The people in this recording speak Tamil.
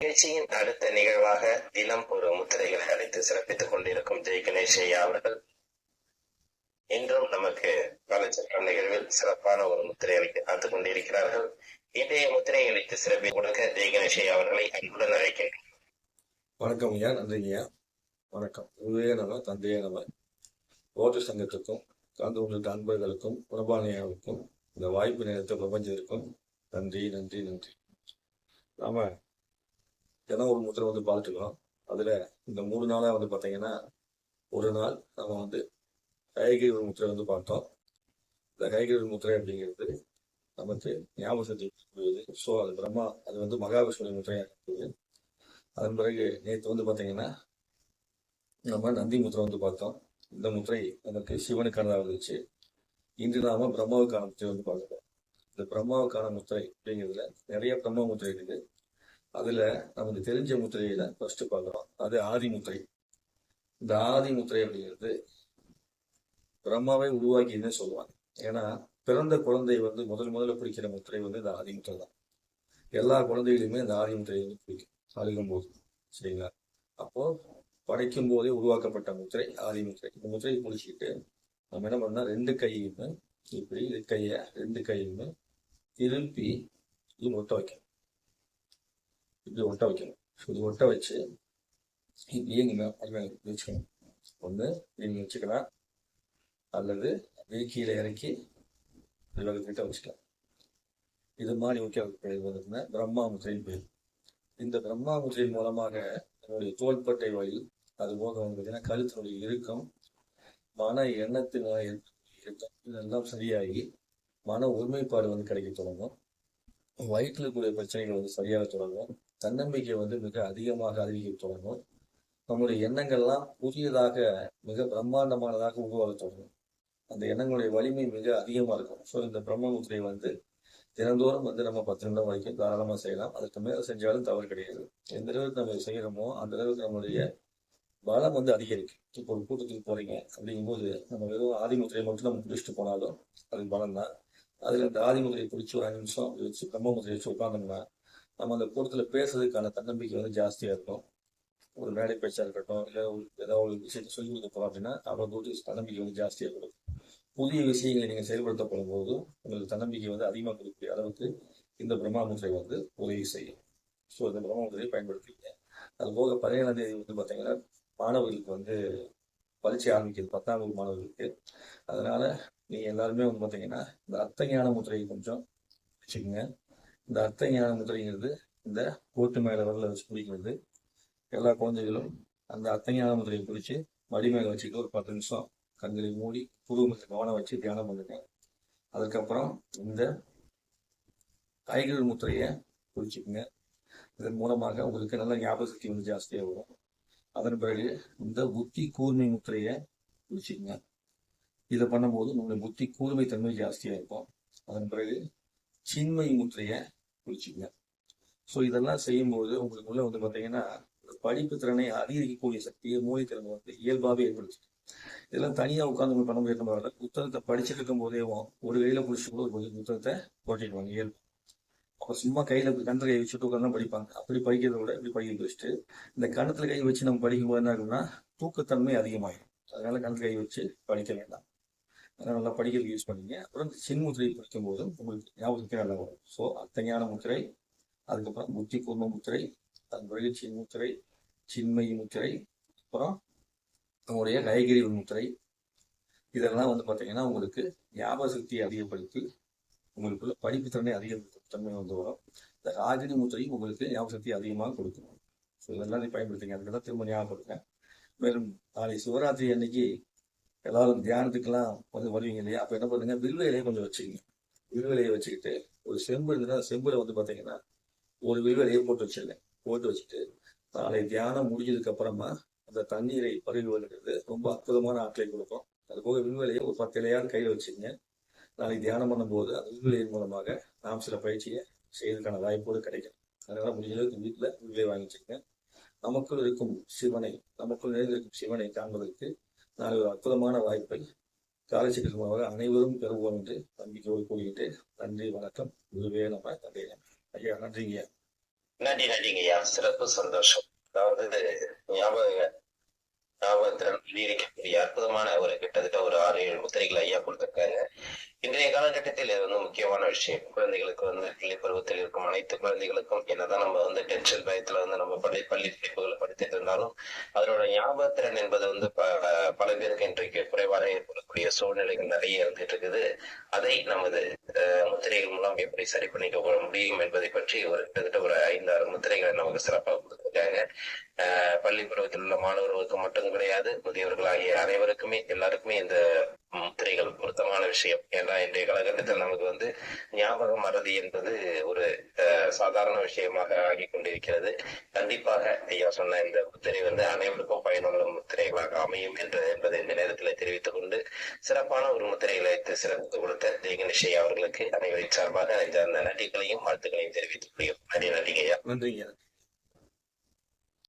நிகழ்ச்சியின் அடுத்த நிகழ்வாக தினம் ஒரு முத்திரைகளை அழைத்து சிறப்பித்துக் கொண்டிருக்கும் ஜெய் கணேஷ் ஐயா அவர்கள். இன்றும் நமக்கு பலச்சற்றம் நிகழ்வில் சிறப்பான ஒரு முத்திரை அளித்து காத்துக் கொண்டிருக்கிறார்கள். இன்றைய முத்திரை அழைத்து சிறப்பி கொடுக்க ஜெய் கணேஷ் ஐயா அவர்களை அன்புடன் அழைக்கிறேன். வணக்கம் ஐயா நன்றி ஐயா. வணக்கம். உதய நம தந்தைய நம. ஓட்டு சங்கத்துக்கும் கலந்து கொண்டிருந்த அன்பர்களுக்கும் குணபானியாவுக்கும் இந்த வாய்ப்பு நேரத்தை பிரபஞ்சத்திற்கும் நன்றி நன்றி நன்றி. நாம தினம் ஒரு முத்திரை வந்து பார்த்துக்கலாம். அதில் இந்த மூணு நாளாக வந்து பார்த்தீங்கன்னா ஒரு நாள் நம்ம வந்து கைகிரி ஒரு முத்திரை வந்து பார்த்தோம். இந்த கைகிரி முத்திரை அப்படிங்கிறது நமக்கு ஞாபக சக்தி கொடுக்கக்கூடியது. ஸோ அது பிரம்மா அது வந்து மகாவிஷ்ணு முத்திரையாக இருக்குது. அதன் பிறகு நேற்று வந்து பார்த்தீங்கன்னா நம்ம நந்தி முத்திரை வந்து பார்த்தோம். இந்த முத்திரை நமக்கு சிவனுக்கானதாக இருந்துச்சு. இன்று நாம பிரம்மாவுக்கான முத்திரை வந்து பார்க்குறோம். இந்த பிரம்மாவுக்கான முத்திரை அப்படிங்கிறதுல நிறைய பிரம்ம முத்திரை இருக்குது. அதுல நமக்கு தெரிஞ்ச முத்திரையில ஃபர்ஸ்ட் பார்க்கலாம் அது ஆதி முத்திரை. இந்த ஆதி முத்திரை அப்படிங்கிறது பிரம்மாவை உருவாக்கின்னு சொல்லுவாங்க. ஏன்னா பிறந்த குழந்தை வந்து முதல் முதல்ல பிடிக்கிற முத்திரை வந்து இந்த ஆதி முத்திரை தான். எல்லா குழந்தைகளுமே இந்த ஆதி முத்திரை வந்து பிடிக்கும். அழுகும் போது சரிங்களா? அப்போ படைக்கும் போதே உருவாக்கப்பட்ட முத்திரை ஆதி முத்திரை. இந்த முத்திரையை முடிச்சுக்கிட்டு நம்ம என்ன பண்ணா ரெண்டு கையுமே இப்படி இது ரெண்டு கையுமே திருப்பி இது ஒட்ட வைக்கணும். இப்படி ஒட்ட வைக்கணும் இது ஒட்ட வச்சு இப்படியே நீங்க அது வச்சுக்கணும் ஒன்று நீங்க வச்சுக்கலாம் அல்லது அப்படியே கீழே இறக்கி கிட்ட வச்சுக்கலாம் இது மாதிரி வைக்கிறது பேர் பிரம்மா பேர் இந்த பிரம்மாமுத்திரையின் மூலமாக என்னுடைய தோள்பட்டை வழி அது போக வந்து பார்த்தீங்கன்னா கழுத்தினுடைய இறுக்கம் மன எண்ணத்தினால இறுக்கம் இதெல்லாம் சரியாகி மன ஒருமைப்பாடு வந்து கிடைக்க தொடங்கும் வயிற்றில் இருக்கக்கூடிய பிரச்சனைகள் வந்து சரியாக தொடங்கும் தன்னம்பிக்கை வந்து மிக அதிகமாக அதிகரிக்க தொடங்கும். நம்முடைய எண்ணங்கள்லாம் புதியதாக மிக பிரம்மாண்டமானதாக உருவாக தொடங்கும். அந்த எண்ணங்களுடைய வலிமை மிக அதிகமாக இருக்கும். ஸோ இந்த பிரம்ம முத்திரை வந்து தினந்தோறும் வந்து நம்ம பத்து நிமிடம் வரைக்கும் தாராளமாக செய்யலாம். அதுக்கு மேலே செஞ்சாலும் தவறு கிடையாது. எந்த அளவுக்கு நம்ம செய்கிறோமோ அந்த அளவுக்கு நம்மளுடைய பலம் வந்து அதிகரிக்கும். இப்போ ஒரு கூட்டத்துக்கு போறீங்க அப்படிங்கும்போது நம்ம வெறும் ஆதிமுத்திரையை மட்டும் நம்ம பிடிச்சிட்டு போனாலும் அது பலம் தான் அதில் இந்த ஆதிமுத்திரையை பிடிச்சி ஒரு அஞ்சு நிமிஷம் அப்படி வச்சு பிரம்ம முத்திரையை வச்சு உட்காந்தோம்னா நம்ம அந்த கூட்டத்தில் பேசுறதுக்கான தன்னம்பிக்கை வந்து ஜாஸ்தியாக இருக்கும். ஒரு மேடை பேச்சா இருக்கட்டும் இல்லை ஏதாவது ஒரு விஷயத்தை சொல்லி கொடுக்க போகிறோம் அப்படின்னா அவங்களுக்கு தன்னம்பிக்கை வந்து ஜாஸ்தியாக கொடுக்கும் புதிய விஷயங்களை நீங்கள் செயல்படுத்தப்படும் போது உங்களுக்கு தன்னம்பிக்கை வந்து அதிகமாக கொடுக்கக்கூடிய அளவுக்கு இந்த பிரம்மாமுத்திரை வந்து உதவி செய்யும். ஸோ இந்த பிரம்மாமுத்திரையை பயன்படுத்துவீங்க அது போக பதினேழாம் தேதி வந்து பார்த்தீங்கன்னா மாணவர்களுக்கு வந்து பரீட்சை ஆரம்பிக்கிறது பத்தாம் வகுப்பு மாணவர்களுக்கு. அதனால நீங்கள் எல்லாருமே வந்து பார்த்தீங்கன்னா இந்த அத்தஞான முறையை முத்திரையை கொஞ்சம் வச்சுக்கோங்க. இந்த அர்த்த ஞானம் முத்திரைங்கிறது இந்த கூட்டு மேல வரல வச்சு பிடிக்கிறது எல்லா குழந்தைகளும் அந்த அர்த்த ஞான முத்திரையை பிடிச்சி மடி மேலே வச்சுக்க ஒரு பத்து நிமிஷம் கண்களை மூடி குருவத்தை கவனம் வச்சு தியானம் பண்ணுங்க. அதுக்கப்புறம் இந்த கைகள் முத்திரையை பிடிச்சிக்கோங்க. இதன் மூலமாக உங்களுக்கு நல்ல ஞாபக சக்தி வந்து ஜாஸ்தியாக வரும். அதன் பிறகு இந்த புத்தி கூர்மை முத்திரையை பிடிச்சிக்கங்க. இதை பண்ணும்போது உங்களுடைய புத்தி கூர்மை தன்மை ஜாஸ்தியாக இருக்கும். அதன் பிறகு சின்மை முத்திரையை பிடிச்சிக்கங்க ஸோ இதெல்லாம் செய்யும்போது உங்களுக்குள்ள வந்து பார்த்தீங்கன்னா படிப்பு திறனை அதிகரிக்கக்கூடிய சக்தியை மூளை திறனை வந்து இயல்பாகவே ஏற்படுத்தி இதெல்லாம் தனியாக உட்காந்து பண்ண முடியாது நம்ம புத்தகத்தை படிச்சுட்டு இருக்கும் போதே ஒரு கையில பிடிச்சி கூட ஒரு புத்தகத்தை போட்டிடுவாங்க இயல்பு. அப்போ சும்மா கையில கணத்துல கையை வச்சுட்டு உட்காந்து படிப்பாங்க. அப்படி படிக்கிறத விட இப்படி படிக்க வச்சுட்டு இந்த கணத்துல கை வச்சு நம்ம படிக்கும்போது என்ன ஆகும்னா தூக்கத்தன்மை அதிகமாயிடும் அதனால கணத்துல கை வச்சு படிக்க வேண்டாம். நல்லா படிக்கிறதுக்கு யூஸ் பண்ணிங்க. அப்புறம் இந்த சின்முத்திரை படிக்கும் போது உங்களுக்கு ஞாபகத்துக்கு நல்லா வரும். ஸோ அத்தஞான முத்திரை அதுக்கப்புறம் புத்தி கூர்ம முத்திரை அதன் பிறகு சின்முத்திரை சின்மை முத்திரை அப்புறம் உங்களுடைய கைகிரி முத்திரை. இதெல்லாம் வந்து பார்த்தீங்கன்னா உங்களுக்கு ஞாபக சக்தியை அதிகப்படுத்தி உங்களுக்குள்ள படிப்பு திறனை அதிகப்படுத்தும் தன்மை வந்து வரும். இந்த ராகினி முத்திரையும் உங்களுக்கு ஞாபக சக்தி அதிகமாக கொடுக்கும். ஸோ இதெல்லாம் நீ பயன்படுத்துங்க. அதுக்கு தான் திரும்ப ஞாபகப்படுங்க மேலும் நாளை சிவராத்திரி அன்னைக்கு எல்லாரும் தியானத்துக்கெல்லாம் வந்து வருவீங்க இல்லையா? அப்போ என்ன பண்ணுங்க? வில்வ இலையை கொஞ்சம் வச்சுக்கோங்க. வில்வ இலையை வச்சுக்கிட்டு ஒரு செம்பு இருந்ததுன்னா செம்புல வந்து பார்த்தீங்கன்னா ஒரு வில்வ இலையை போட்டு வச்சிருங்க. போட்டு வச்சுட்டு நாளை தியானம் முடிஞ்சதுக்கு அப்புறமா அந்த தண்ணீரை பருகுவதுங்கிறது ரொம்ப அற்புதமான ஆற்றலை கொடுக்கும். அது போக விண்வெளியை ஒரு பத்து இலையாவது கையில் வச்சுங்க நாளைக்கு தியானம் பண்ணும்போது அந்த விண்வெளியின் மூலமாக நாம் சில பயிற்சியை செய்வதற்கான வாய்ப்போடு கிடைக்கும். அதனால முடிஞ்ச அளவுக்கு வீட்டில் விண்வெளி வாங்கிச்சுங்க நமக்குள் இருக்கும் சிவனை நமக்குள் நிறைந்திருக்கும் சிவனை காண்பதற்கு நாளை ஒரு அற்புதமான வாய்ப்பை காலசீக்கிரமாக அனைவரும் பெறுவோம் என்று நம்பிக்கையோடு கூறுகிட்டு நன்றி வணக்கம். குருவே நம்ம தந்தை ஐயா நன்றிங்க. நன்றி நன்றிங்கய்யா சிறப்பு சந்தோஷம். அதாவது ஞாபக ஞாபகத்திறன் நீடிக்கக்கூடிய அற்புதமான ஒரு கிட்டத்தட்ட ஒரு ஆறு ஏழு முத்திரைகள் ஐயா கொடுத்திருக்காரு. காலகட்டத்தில் இது வந்து முக்கியமான விஷயம். குழந்தைகளுக்கு வந்து பள்ளி பருவத்தில் இருக்கும் அனைத்து குழந்தைகளுக்கும் என்னதான் நம்ம வந்து டென்ஷன் பயத்துல வந்து நம்ம பள்ளி பள்ளி படிப்புகளை படித்துட்டு இருந்தாலும் அதனோட ஞாபகத்திறன் என்பது வந்து பல பேருக்கு இன்றைக்கு குறைவாக ஏற்படக்கூடிய சூழ்நிலைகள் நிறைய இருந்துட்டு இருக்குது. அதை நமது முத்திரைகள் மூலம் எப்படி சரி பண்ணிக்க முடியும் என்பதை பற்றி ஒரு கிட்டத்தட்ட ஒரு ஐந்து ஆறு முத்திரைகளை நமக்கு சிறப்பாக கொடுத்துருக்காங்க. பள்ளி பருவத்தில் உள்ள மாணவர்களுக்கு மட்டும் கிடையாது முதியவர்களாகிய அனைவருக்குமே எல்லாருக்குமே இந்த முத்திரைகள் பொருத்தமான விஷயம். ஏன்னா இன்றைய காலகட்டத்தில் நமக்கு வந்து ஞாபக மறதி என்பது ஒரு சாதாரண விஷயமாக ஆகி கொண்டிருக்கிறது. கண்டிப்பாக ஐயா சொன்ன இந்த முத்திரை வந்து அனைவருக்கும் பயனுள்ள முத்திரைகளாக அமையும் என்று என்பதை இந்த நேரத்தில் தெரிவித்துக் கொண்டு சிறப்பான ஒரு முத்திரைகளை வைத்து சிறப்பு கொடுத்த ஜெயகணேஷ் அவர்களுக்கு அனைவரின் சார்பாக நெஞ்சார்ந்த நன்றிகளையும் வாழ்த்துக்களையும் தெரிவித்துக் கொள்கிறோம் நன்றி நன்றிங்க ஐயா. நன்றிங்க.